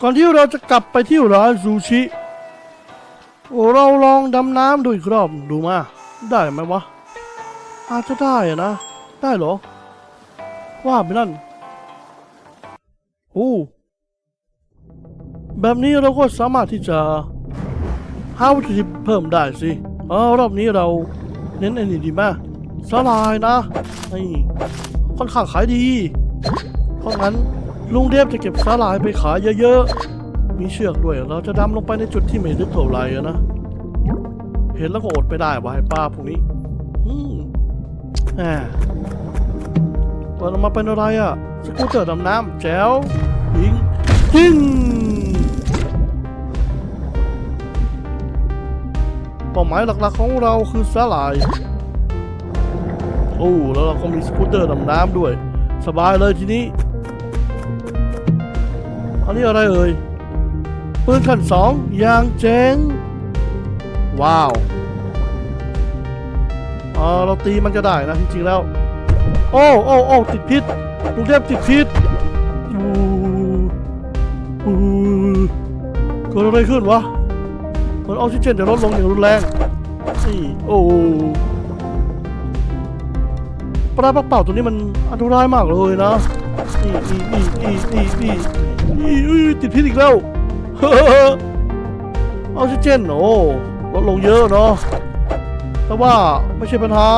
ก่อนที่เราจะกลับไปที่ร้านซูชิ เราลองดำน้ำดูอีกรอบดูมา ได้ไหมวะ อาจจะได้อะนะ ได้เหรอ ว่าไปนั่น โอ้ แบบนี้เราก็สามารถที่จะหาวัตถุดิบเพิ่มได้สิเออรอบนี้เราเน้นไอ้นี่ดีมากสลายนะนี่ค่อนข้างขายดี เพราะงั้น ลุงเดฟจะเก็บสาหร่ายไปขายเยอะๆ มีเชือกด้วย เราจะดำลงไปในจุดที่ไม่ลึกเท่าไหร่นะ เห็นแล้วก็อดไปได้วาไอ้ป้าพวกนี้ อืมแหมเปิดออกมาเป็นอะไรอะสกูเตอร์ดำน้ำแจ๋วยิงยิงเป้าหมายหลักๆของเราคือสาหร่าย โอ้ แล้วเราก็มีสกูตเตอร์ดำน้ำด้วย สบายเลยทีนี้ อันนี้อะไรเอ่ยปืนขั้นสองยางเจ๋งว้าวอ่าเราตีมันจะได้นะจริงๆแล้ว โอ้โอ้โอ้ติดพิษลูกเทพติดพิษอู้อู้เกิดอะไรขึ้นวะมันออกซิเจนจะลดลงอย่างรุนแรงนี่โอ้ปลาปักเป่าตัวนี้มันอันตรายมากเลยนะนี่นี่นี่นี่นี่ อุ้ยติดพิษอีกแล้วออกซิเจนโอ้ลดลงเยอะเนาะแต่ว่าไม่ใช่ปัญหา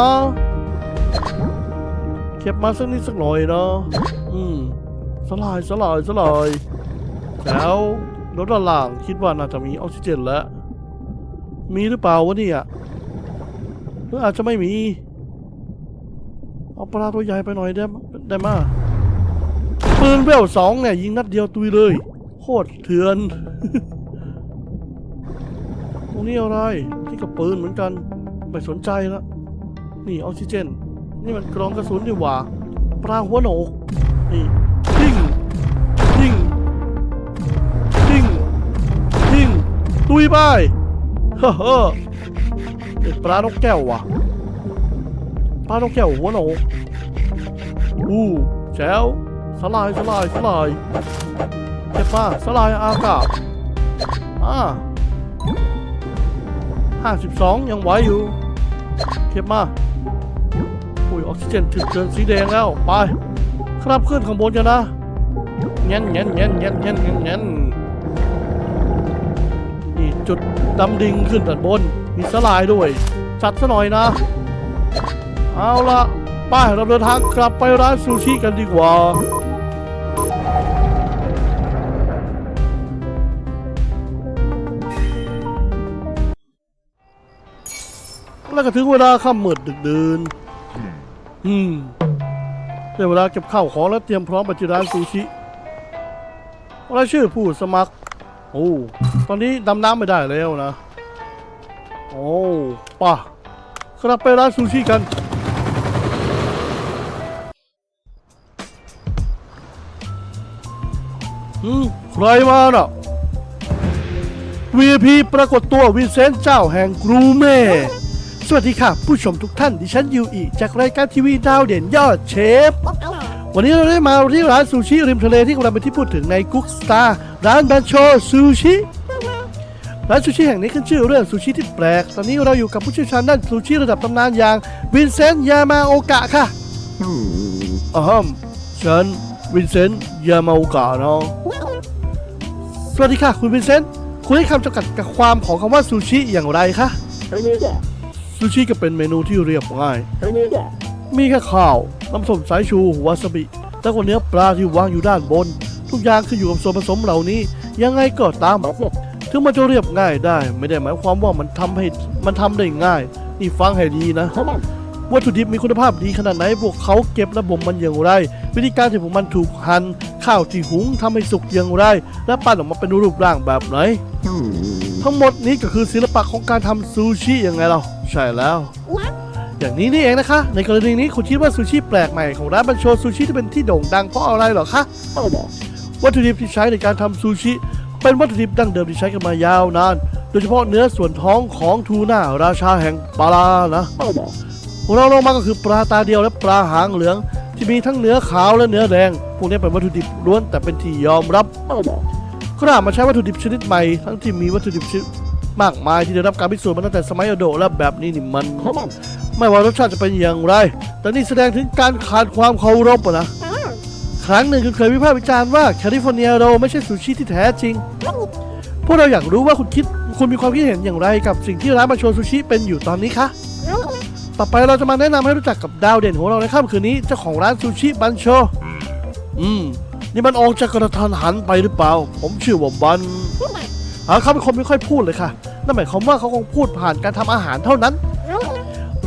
เก็บมาสักนิดสักหน่อยเนาะอืมสลายสลายสลายแล้วรถด้านล่างคิดว่าน่าจะมีออกซิเจนแล้ว มีหรือเปล่าวะเนี่ยหรืออาจจะไม่มี เอาปลาตัวใหญ่ไปหน่อยได้มได้มา ปืนเวลสองเนี่ยยิงนัดเดียวตุยเลย โคตรเถื่อน ตรงนี้อะไร ที่กับปืนเหมือนกัน ไม่สนใจละ นี่ออกซิเจน นี่มันกรองกระสุนดีหว่า ปลาหัวโหนก นี่ยิงยิงยิงยิงตุยไปเฮ้อเฮ้อเป็นปลานกแก้วว่ะ ปลานกแก้วหัวโหนกอู้แจ๋ว สลายสลายสลายเจ็บป่ะสลายอากาศอ่าห้าสิบสองยังไหวอยู่เก็บมาอุ้ยออกซิเจนถึงเกินสีแดงแล้วไปครับขึ้นข้างบนกันนะเงี้ยนเงี้ยนเงี้ยนเงี้ยนเงี้ยนเงี้ยนเงี้ยนนี่จุดดำดิ่งขึ้นด้านบน มีสลายด้วยจัดซะหน่อยนะ เอาละไปเราเดินทางกลับไปร้านซูชิกันดีกว่า แล้วก็ถึงเวลาค่ำมืดดึกดื่นอืมได้เวลาเก็บข้าวของและเตรียมพร้อมไปที่ร้านซูชิรายชื่อผู้สมัคร โอ้ ตอนนี้ดำน้ำไม่ได้แล้วนะ โอ้ป่ะครับไปร้านซูชิกัน อืม ใครมาน่ะ VIP ปรากฏตัววินเซนต์เจ้าแห่งกรูเม่ สวัสดีค่ะ ผู้ชมทุกท่าน ดิฉันยูอีจากรายการทีวีดาวเด่นยอดเชฟ วันนี้เราได้มาที่ร้านซูชิริมทะเลที่กำลังเป็นที่พูดถึงในกุ๊กสตาร์ร้านแบนโชซูชิร้านซูชิแห่งนี้ขึ้นชื่อเรื่องซูชิที่แปลก ตอนนี้เราอยู่กับผู้เชี่ยวชาญด้านซูชิระดับตำนานอย่างวินเซนต์ยามาโอกะค่ะอ๋อฮมฉันวินเซนต์ยามาโอกะเนาะสวัสดีค่ะ คุณวินเซนต์คุณให้คำจำกัดกับความของคำว่าซูชิอย่างไรคะ ซูชิก็เป็นเมนูที่เรียบง่าย มีแค่ข้าว น้ำส้มสายชูวาซาบิ แล้วก็เนื้อปลาที่วางอยู่ด้านบน ทุกอย่างขึ้นอยู่กับส่วนผสมเหล่านี้ ยังไงก็ตาม ถึงมันจะเรียบง่ายได้ ไม่ได้หมายความว่ามันทำให้มันทำได้ง่าย นี่ฟังให้ดีนะ วัตถุดิบมีคุณภาพดีขนาดไหน พวกเขาเก็บและบ่มมันอย่างไร วิธีการที่พวกมันถูกหั่น ข้าวที่หุงทำให้สุกอย่างไร และปั้นออกมาเป็นรูปร่างแบบไหน ทั้งหมดนี้ก็คือศิลปะของการทำซูชิยังไงเรา ใช่แล้ว อย่างนี้นี่เองนะคะ ในกรณีนี้คุณคิดว่าซูชิแปลกใหม่ของร้านบันโชซูชิที่เป็นที่โด่งดังเพราะอะไรเหรอคะวัตถุดิบที่ใช้ในการทำซูชิ เป็นวัตถุดิบดั้งเดิมที่ใช้กันมายาวนาน โดยเฉพาะเนื้อส่วนท้องของทูน่าราชาแห่งปลานะเราลงมาก็คือปลาตาเดียวและปลาหางเหลือง ที่มีทั้งเนื้อขาวและเนื้อแดง พวกนี้เป็นวัตถุดิบล้วนแต่เป็นที่ยอมรับก็อาจมาใช้วัตถุดิบชนิดใหม่ทั้งที่มีวัตถุดิบชนิด มากมายที่ได้รับการพิสูจน์มาตั้งแต่สมัยอโดและแบบนี้นี่มัน Come on. ไม่ว่ารสชาติจะเป็นอย่างไร แต่นี่แสดงถึงการขาดความเคารพอะนะ ครั้งหนึ่งคุณเคยวิพากษ์วิจารณ์ว่าแคลิฟอร์เนียโรไม่ใช่ซูชิที่แท้จริง พวกเราอยากรู้ว่าคุณคิดคุณมีความคิดเห็นอย่างไรกับสิ่งที่ร้านมาโชซูชิเป็นอยู่ตอนนี้คะ ต่อไปเราจะมาแนะนำให้รู้จักกับดาวเด่นของเราในค่ำคืนนี้เจ้าของร้านซูชิบันโช อืม นี่มันออกจากกระทันหันไปหรือเปล่า ผมชื่อว่าบัน หาเขาเป็นคนไม่ค่อยพูดเลยค่ะ นั่นหมายความว่าเขาคงพูดผ่านการทำอาหารเท่านั้น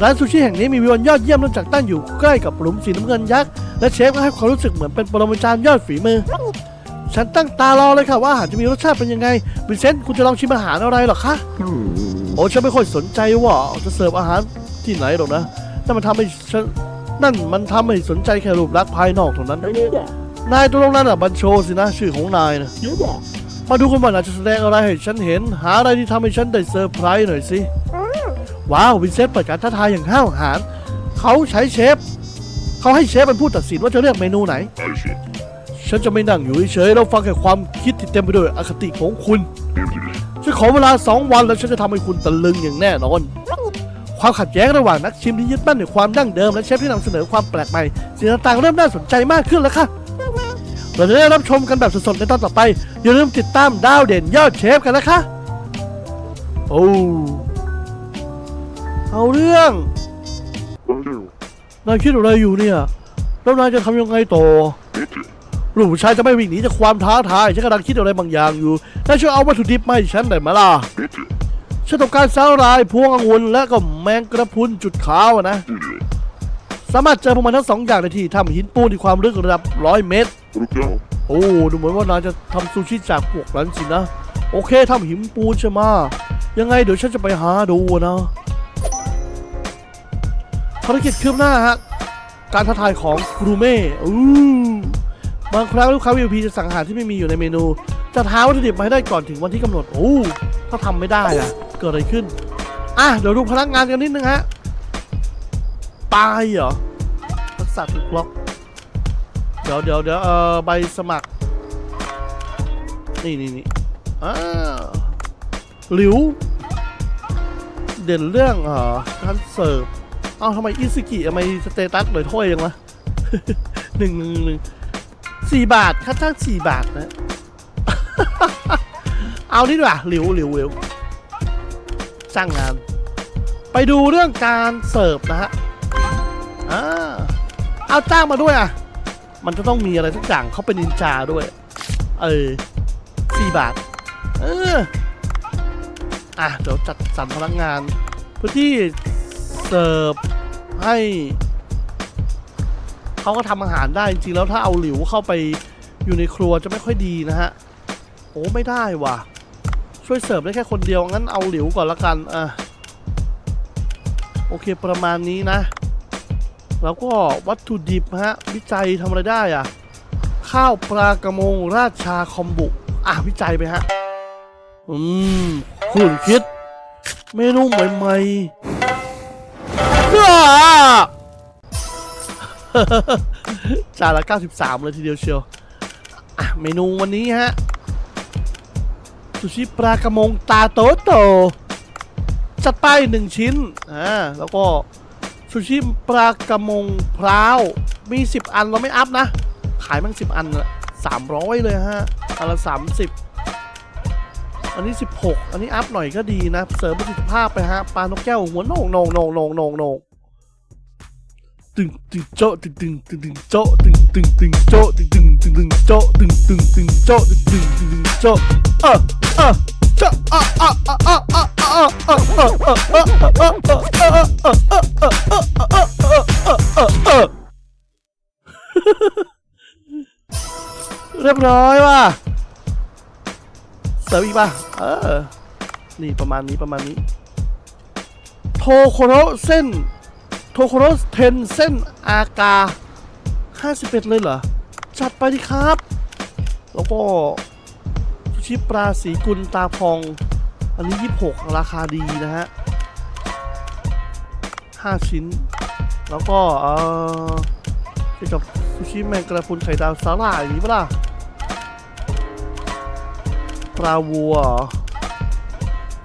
ร้านซูชิแห่งนี้มีวิวอันยอดเยี่ยมเนื่องจากตั้งอยู่ใกล้กับหลุมสีน้ำเงินยักษ์ และเชฟก็ให้ความรู้สึกเหมือนเป็นปรมาจารย์ยอดฝีมือ ฉันตั้งตารอเลยค่ะว่าอาหารจะมีรสชาติเป็นยังไงวินเซนต์คุณจะลองชิมอาหารอะไรหรอคะ โอ้ฉันไม่ค่อยสนใจว่าจะเสิร์ฟอาหารที่ไหนหรอกนะ นั่นมันทำให้ฉันนั่นมันทำให้สนใจแค่รูปลักษณ์ภายนอกเท่านั้น นายตัวลงนั้นอะบันโชสินะชื่อของนายนะ มาดูกันว่านายจะแสดงอะไรให้ฉันเห็น หาอะไรที่ทำให้ฉันได้เซอร์ไพรส์หน่อยสิ ว้าววินเซนต์เปิดการท้าทายอย่างห้าวหาญเขาใช้เชฟ เขาให้เชฟเป็นผู้ตัดสินว่าจะเลือกเมนูไหน ฉันจะไม่นั่งอยู่เฉยๆแล้วฟังแค่ความคิดที่เต็มไปด้วยอคติของคุณฉันขอเวลาสองวันแล้วฉันจะทำให้คุณตะลึงอย่างแน่นอน ความขัดแย้งระหว่างนักชิมที่ยึดมั่นในความดั้งเดิมและเชฟที่นำเสนอความแปลกใหม่สิ่งต่างๆเริ่มน่าสนใจมากขึ้นแล้วค่ะ เราจะได้รับชมกันแบบสดๆในตอนต่อไป อย่าลืมติดตามดาวเด่นยอดเชฟกันนะคะ โอ้เอาเรื่องนายคิดอะไรอยู่เนี่ยแล้วนายจะทำยังไงต่อลูกผู้ชายจะไม่วิ่งหนีจากความท้าทายฉันกำลังคิดอะไรบางอย่างอยู่นายช่วยเอาวัตถุดิบมาให้ฉันได้ไหมล่ะฉันต้องการสาหร่ายพวงองุ่นและก็แมงกระพุนจุดขาวนะ สามารถเจอพวกมันทั้งสองอย่างในที่ถ้ำหินปูนที่ความลึกระดับร้อยเมตร Legal. โอ้ดูเหมือนว่านายจะทำซูชิจากพวกนั้นสินะ โอเคทำหินปูนใช่ไหมะยังไงเดี๋ยวฉันจะไปหาดูนะภารกิจคืบหน้าฮะการท้าทายของกรูเม่อู้บางครั้งลูกค้า VIP จะสั่งอาหารที่ไม่มีอยู่ในเมนู จะท้าวัตถุดิบมาให้ได้ก่อนถึงวันที่กำหนดโอ้ถ้าทำไม่ได้อะเกิดอะไรขึ้น อะเดี๋ยวดูพนักงานกันนิดนึงฮะ ตายเหรอทักษะถูกล็อก เดี๋ยวเดี๋ยวเดี๋ยวเออใบสมัคร นี่นี่นี่อ่าหลิว เด่นเรื่องเอ่อการเสิร์ฟ เอ้าทำไมอิซึกิทำไมสเตตัสเลยถ้วยยังวะหนึ่งหนึ่งหนึ่งสี่บาทค่าจ้างสี่บาทนะ เอานี่ดีกว่าหลิวหลิวหลิวจ้างงาน ไปดูเรื่องการเสิร์ฟนะฮะ อ่าเอาจ้างมาด้วยอะ มันจะต้องมีอะไรสักอย่างเขาเป็นนินจาด้วย เออสี่บาท เออ อะ เดี๋ยวจัดสรรพนักงานเพื่อที่เสิร์ฟให้เขาก็ทำอาหารได้จริงๆแล้วถ้าเอาหลิวเข้าไปอยู่ในครัวจะไม่ค่อยดีนะฮะ โอ้ไม่ได้ว่ะ ช่วยเสิร์ฟได้แค่คนเดียวงั้นเอาหลิวก่อนละกันอะโอเคประมาณนี้นะ แล้วก็วัตถุดิบฮะ วิจัยทำอะไรได้อะข้าวปลากระมงราชาคอมบุ อะ วิจัยไปฮะ อืมคุณคิด เมนูใหม่ๆว้าจานละ 93 เลยทีเดียวเชียว อะ เมนูวันนี้ฮะซูชิปลากระมงตาโตโตจัดไปหนึ่งชิ้น อ่า แล้วก็ ซูชิปลากระมงพร้าวมี 10 อันเราไม่อัพนะ ขายมั่ง10 อันละ300 เลยฮะ อันละ 30 อันนี้ 16 อันนี้อัพหน่อยก็ดีนะ เสริมประสิทธิภาพไปฮะ ปลานกแก้วหัวโหนงโหนงโหนงโหนงโหนงโหนงตึงตึงโจตึงตึงตึงตึงโจตึงตึงตึงโจตึงตึงตึงตึงโจตึงตึงตึงโจตึงตึงตึงโจเออเออ เรียบร้อยว่ะเสริมอีกป่ะ เออ นี่ประมาณนี้ประมาณนี้ โทโคโรเส้น โทโคโรเทนเส้นอากา 51 เลยเหรอ จัดไปดิครับ แล้วก็ ชิปลาสีกุลตาพอง อันนี้ 26 ราคาดีนะฮะ 5 ชิ้น แล้วก็ เออเกี่ยวกับซูชิแมงกระพรุนไข่ดาวสาหร่ายอย่างนี้ปะล่ะปลาวัว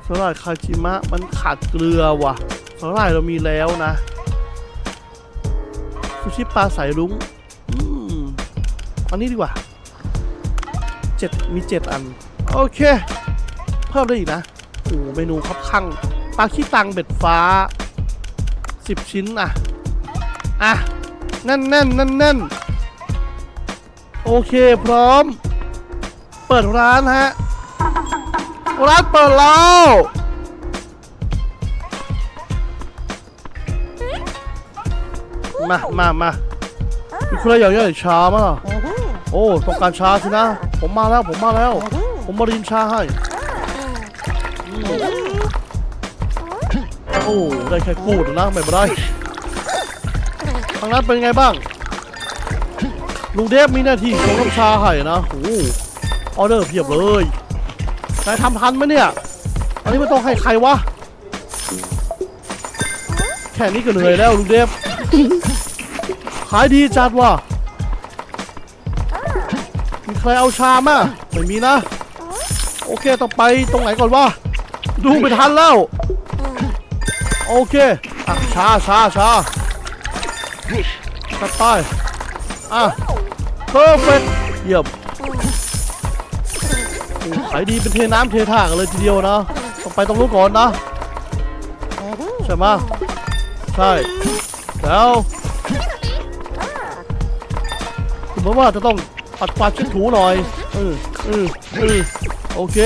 สาหร่ายคาจิมะมันขาดเกลือว่ะสาหร่ายเรามีแล้วนะซูชิปลาสายรุ้งอืมอันนี้ดีกว่าเจ็ดมีเจ็ดอัน โอเค เพิ่มได้อีกนะโอ้เมนูครับข้างปลาขี้ตังเบ็ดฟ้าสิบชิ้นอะ อะ แน่นแน่นแน่นแน่นโอเคพร้อม เปิดร้านฮะ ร้านเปิดแล้วมามามามีใครอยากได้ชามั้ยโอ้ต้องการชาสินะ ผมมาแล้ว ผมมาแล้ว ผมมารินชาให้อืมโอ้ได้แค่พูดนะไม่เป็นไรทางนั้นเป็นไงบ้างลุงเดฟมีหน้าที่ชงน้ำชาให้นะโอ้โหออเดอร์เพียบเลยนายทำทันไหมเนี่ย อันนี้ไม่ต้องให้ใครวะ แค่นี้ก็เหนื่อยแล้วลุงเดฟ ขายดีจัดว่ะมีใครเอาชามาไม่มีนะ โอเคต้องไปตรงไหนก่อนวะดูไม่ทันแล้ว โอเคอะชาชาชาจัดไปอะเพอร์เฟกเยี่ยมโอ้ขายดีเป็นเทน้ำเทท่ากันเลยทีเดียวนะต้องไปตรงนู้นก่อนนะ ใช่ไหมะใช่ แล้วคุณบอกว่าจะต้องปัดกวาดเช็ดถูหน่อยเออเออเออ โอเค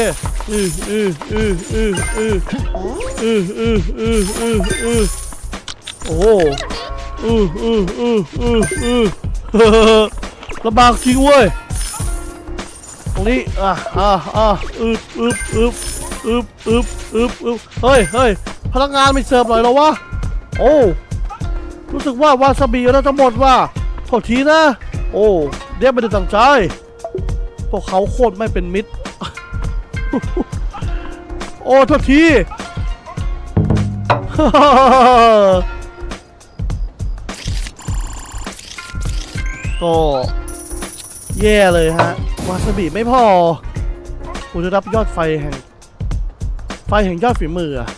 เออเออเออเออเออเออเออเออเออเออโอ้โหเออเออเออเออเออเฮ้อลำบากจริงเว้ยตรงนี้อะอะอะอึบอึบอึบอึบอึบอึบอึบเฮ้ยเฮ้ยพนักงานไม่เสิร์ฟหน่อยหรอวะโอ้รู้สึกว่าวาซาบิเราจะหมดว่ะโทษทีนะ โอ้เดี๋ยวไม่ได้ตั้งใจพวกเขาโคตรไม่เป็นมิตร โอ้โทษที ก็แย่เลยฮะ วาซาบิไม่พอคุณจะรับยอดไฟแห่ง ไฟแห่งยอดฝีมืออะ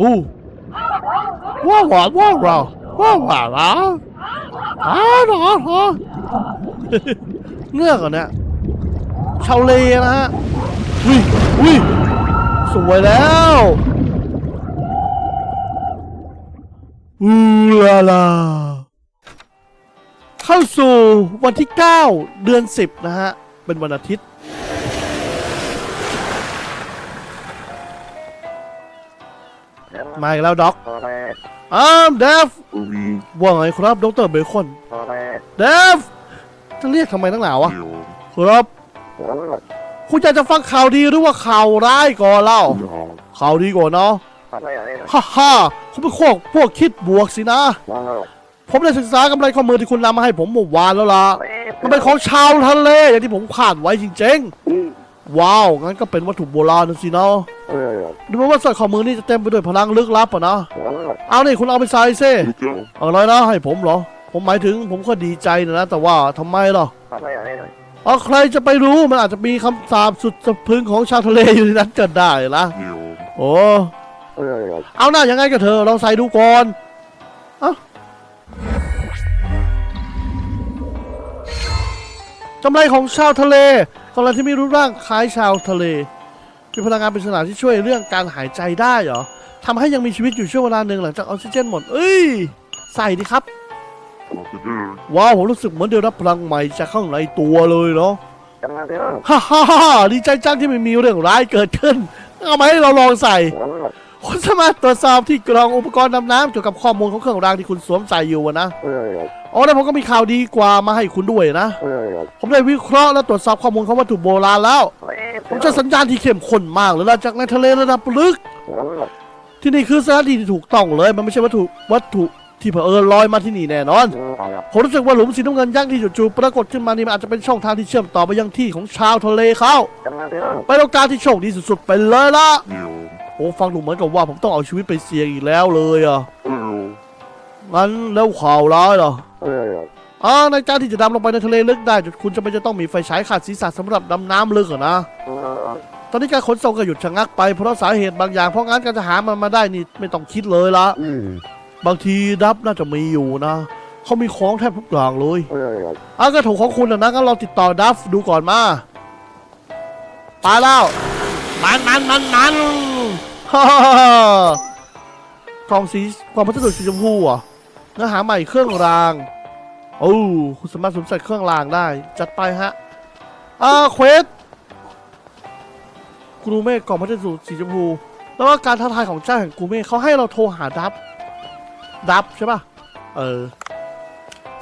อู้ว้าวว้าวว้าวว้าวว้าวว้าวอ้าวหรอหรอเงือกเหรอเนี่ย ชาวเลนะฮะอุ้ยอุ้ยสวยแล้วอูลาลา เข้าสู่วันที่ 9 เดือน 10 นะฮะ เป็นวันอาทิตย์ มาอีกแล้วด็อกอ้ามเดฟว่าไงครับดรเบคอนเดฟจะเรียกทำไมตั้งหนาวะ ครับ คุณอยากจะฟังข่าวดีหรือว่าข่าวร้ายก่อนเล่า No, ข่าวดีก่อนเนาะ ฮ่าฮ่าคุณเป็นพวกพวกคิดบวกสินะ ผมได้ศึกษากำไรข้อมือที่คุณนำมาให้ผมเมื่อวานแล้วล่ะ มันเป็นของชาวทะเลอย่างที่ผมคาดไว้จริงๆ ว้าว งั้นก็เป็นวัตถุโบราณนะสิเนาะดูเหมือนว่าสร้อยข้อมือนี่จะเต็มไปด้วยพลังลึกลับอะนะ เอานี่คุณเอาไปใส่ซิ Luca, อะไรนะให้ผมเหรอ ผมหมายถึงผมก็ดีใจนะนะแต่ว่าทำไมล่ะ เอาใครจะไปรู้มันอาจจะมีคำสาปสุดสะพรึงของชาวทะเลอยู่ในนั้นก็ได้ละ Leo, โอ้เอาหน้ายังไงก็เธอะลองใส่ดูก่อนเอ้ากำไรของชาวทะเลกำไรที่มีรูปร่างคล้ายชาวทะเลมีพลังงานปริศนาที่ช่วยเรื่องการหายใจได้เหรอทำให้ยังมีชีวิตอยู่ช่วงเวลาหนึ่งหลังจากออกซิเจนหมด เอ้ย ใส่ดิครับ Crocodile, ว้าวผมรู้สึกเหมือนเดี๋ยวรับพลังใหม่จากข้างในตัวเลยเนาะฮ่าฮ่าฮ่าดีใจจังที่ไม่มีเรื่องร้ายเกิดขึ้น เอามาให้เราลองใส่คุณสามารถตรวจสอบที่กล่องอุปกรณ์ดำน้ำเกี่ยวกับข้อมูลของเครื่องรางที่คุณสวมใส่อยู่อะนะ อ๋อแล้วผมก็มีข่าวดีกว่ามาให้คุณด้วยนะ ผมได้วิเคราะห์และตรวจสอบข้อมูลของวัตถุโบราณแล้ว ผมเจะสัญญาณที่เข้มข้นมากเลยนะจากในทะเลระดับลึก ที่นี่คือสถานที่ที่ถูกต้องเลย มันไม่ใช่วัตถุวัตถุ ที่เผอิญลอยมาที่นี่แน่นอน ผมรู้สึกว่าหลุมสีน้ำเงินยักษ์ที่จู่ๆปรากฏขึ้นมานี่มันอาจจะเป็นช่องทางที่เชื่อมต่อไปยังที่ของชาวทะเลเขาเป็นโอกาสที่โชคดีสุดๆไปเลยละโอ้ฟังดูเหมือนกับว่าผมต้องเอาชีวิตไปเสี่ยงอีกแล้วเลยอะงั้นแล้วข่าวร้ายเหรออ๋อในการที่จะดำลงไปในทะเลลึกได้คุณจะไม่จะต้องมีไฟฉายขาดศีรษะสำหรับดำน้ำลึกเหรอนะตอนนี้การขนส่งก็หยุดชะงักไปเพราะสาเหตุบางอย่างเพราะงั้นการจะหามันมาได้นี่ไม่ต้องคิดเลยละ บางทีดับน่าจะมีอยู่นะ เขามีของแทบทุกอย่างเลยอะก็ถูกของคุณนะนะงั้นเราติดต่อดัฟดูก่อนมาไปแล้วมันมันมันมันฮ่าฮ่าฮ่ากล่องสีกล่องพัสดุสีชมพูอะเนื้อหาใหม่เครื่องรางโอ้คุณสามารถสวมใส่เครื่องรางได้ จัดไปฮะอ่าเควสกรูเม่กล่องพัสดุสีชมพู แล้วก็การท้าทายของเจ้าแห่งกรูเม่เขาให้เราโทรหาดับ ดับใช่ป่ะ เออ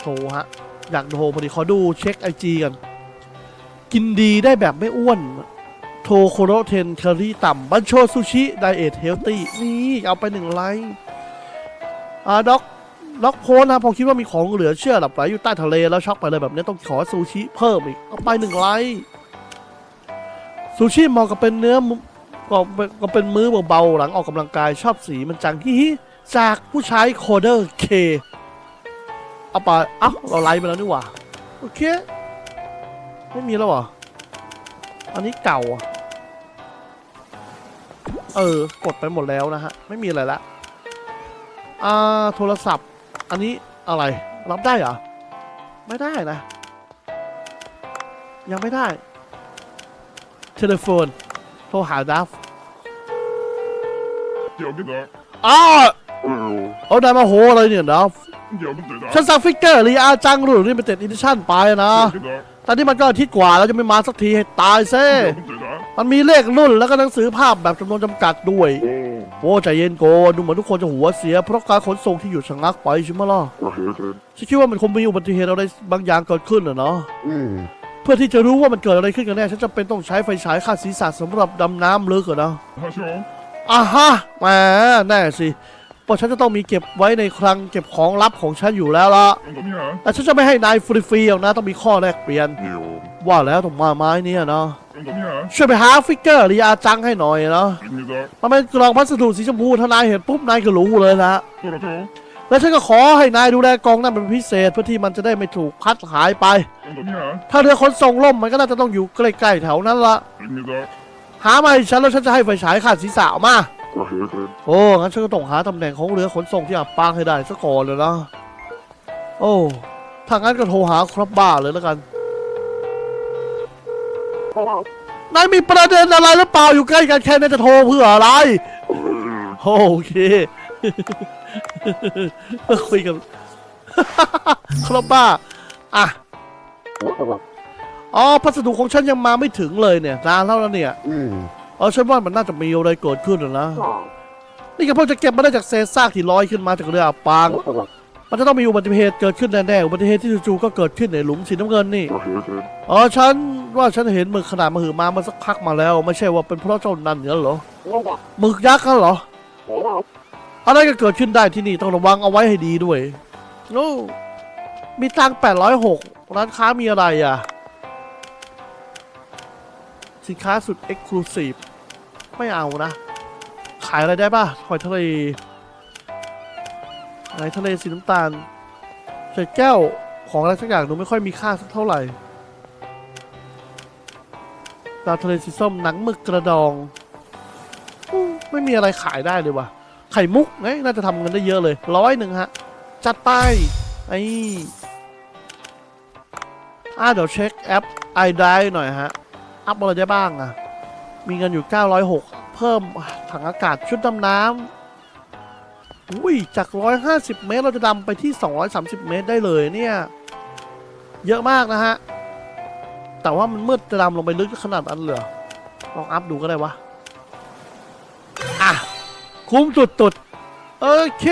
โทรฮะ อยากโทรพอดีขอดูเช็คไอจีกัน กินดีได้แบบไม่อ้วน โทโคโรเทนแคลอรี่ต่ำ บันโชซูชิ ไดเอทเฮลตี้ นี่เอาไปหนึ่งไลค์อ่าด็อกด็อกโพสนะพอคิดว่ามีของเหลือเชื่อหลับไหลอยู่ใต้ทะเลแล้วช็อกไปเลยแบบนี้ต้องขอซูชิเพิ่มอีก เอาไปหนึ่งไลค์ซูชิเหมาะกับเป็นเนื้อก็เป็นก็เป็นมื้อเบาๆหลังออกกำลังกายชอบสีมันจังฮิฮิ จากผู้ใช้โคเดอร์เคเอาไปเอ้าเราไลฟ์ไปแล้วนี่หว่า โอเค ไม่มีแล้วเหรอ อันนี้เก่าอะเออ กดไปหมดแล้วนะฮะ ไม่มีอะไรละ อ่า โทรศัพท์ อันนี้อะไร รับได้เหรอ ไม่ได้นะ ยังไม่ได้ เทเลโฟน โทรหาดัฟ Jag är där. อ้าว Hallå. เอาได้มาโหอะไรเนี่ยดัฟ Jag är inte där. ฉันสั่งฟิกเกอร์รีอาจังหรือนี่เป็นเต็ดอิดิชั่นไปนะ Jag är där. ตอนนี้มันก็อาทิตย์กว่าแล้วจะไม่มาสักทีให้ตายเซ่ Jag är inte där. มันมีเลขรุ่นแล้วก็หนังสือภาพแบบจำนวนจำกัดด้วย Åh, โอ้ใจเย็นโกดูเหมือนทุกคนจะหัวเสีย เพราะการขนส่งที่อยู่ชะงักไปใช่ไหมล่ะ jag är helt rädd. ฉันคิดว่ามันคงมีอุบัติเหตุอะไรบางอย่างเกิดขึ้นอะเนาะเพื่อที่จะรู้ว่ามันเกิดอะไรขึ้นกันแน่ฉันจำเป็นต้องใช้ไฟฉายคาดศีรษะสำหรับดำน้ำลึกอะนะ Här kör jag. อ่าฮะแหมแน่สิ เพราะฉันจะต้องมีเก็บไว้ในคลังเก็บของลับของฉันอยู่แล้วล่ะ Vänta ni här. แต่ฉันจะไม่ให้นายฟรีๆหรอกนะต้องมีข้อแลกเปลี่ยน Jo. ว่าแล้วต้องมาไม้เนี่ยเนาะ Vänta ni här. ช่วยไปหาฟิกเกอร์รีอาจังให้หน่อยเนาะ Ring där. มันเป็นกล่องพัสดุสีชมพูถ้านายเห็นปุ๊บนายก็รู้เลยนะ Förra två. แล้วฉันก็ขอให้นายดูแลกล่องนั้นเป็นพิเศษเพื่อที่มันจะได้ไม่ถูกพัดหายไป Vänta ni här. ถ้าเรือขนส่งล่มมันก็น่าจะต้องอยู่ใกล้ๆแถวนั้นละ Ring där. หามาให้ฉันแล้วฉันจะให้ไฟฉายขาดศีรษะออกมา Jag är helt rädd. โอ้งั้นฉันก็ต้องหาตำแหน่งของเรือขนส่งที่อับปางให้ได้ซะก่อนเลยนะ โอ้ถ้างั้นก็โทรหาครับบ้าเลยแล้วกันนายมีประเด็นอะไรหรือเปล่าอยู่ใกล้กันแค่นั้นจะโทรเพื่ออะไร โอเคคุยกันครับบ้า อะอ๋อพัสดุของฉันยังมาไม่ถึงเลยเนี่ยนานแล้วนะเนี่ย เออฉันว่ามันน่าจะมีอะไรเกิดขึ้นนะ นี่ก็เพิ่งจะเก็บมาได้จากเศษซากที่ลอยขึ้นมาจากเรืออับปาง มันจะต้องมีอุบัติเหตุเกิดขึ้นแน่ๆอุบัติเหตุที่จู่ๆก็เกิดขึ้นในหลุมสีน้ำเงินนี่ Jag är helt rädd. อ๋อฉันว่าฉันเห็นหมึกขนาดมหึมามาสักพักมาแล้ว ไม่ใช่ว่าเป็นเพราะเจ้านั่นเนี่ยเหรอหมึกยักษ์กันเหรออะไรก็เกิดขึ้นได้ที่นี่ต้องระวังเอาไว้ให้ดีด้วยโอ้มีตังค์806ร้านค้ามีอะไรอะ สินค้าสุดเอ็กซ์คลูซีฟ ไม่เอานะ ขายอะไรได้ป่ะหอยทะเลหอยทะเลสีน้ำตาลใส่แก้วของอะไรสักอย่างดูไม่ค่อยมีค่าสักเท่าไหร่ดาวทะเลสีส้มหนังหมึกกระดอง ไม่มีอะไรขายได้เลยว่ะ ไข่มุกไงน่าจะทำเงินได้เยอะเลยร้อยหนึ่งฮะ จัดไปไอ้อ่าเดี๋ยวเช็คแอป i d i หน่อยฮะ อัพอะไรได้บ้างอะ มีเงินอยู่ 906 เพิ่มถังอากาศชุดดำน้ำอุ้ยจาก 150 เมตรเราจะดำไปที่ 230 เมตรได้เลยเนี่ย เยอะมากนะฮะ แต่ว่ามันมืดจะดำลงไปลึกขนาดนั้นเลยเหรอลองอัพดูก็ได้วะ อะ คุ้มสุดๆโอเค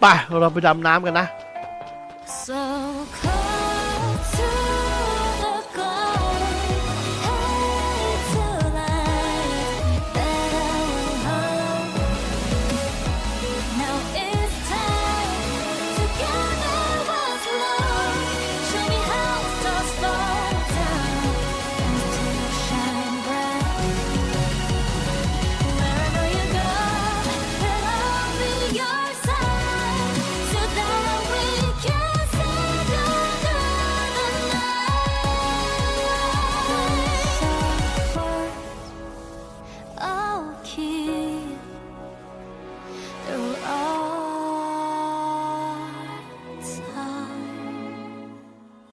ไป เราไปดำน้ำกันนะ So.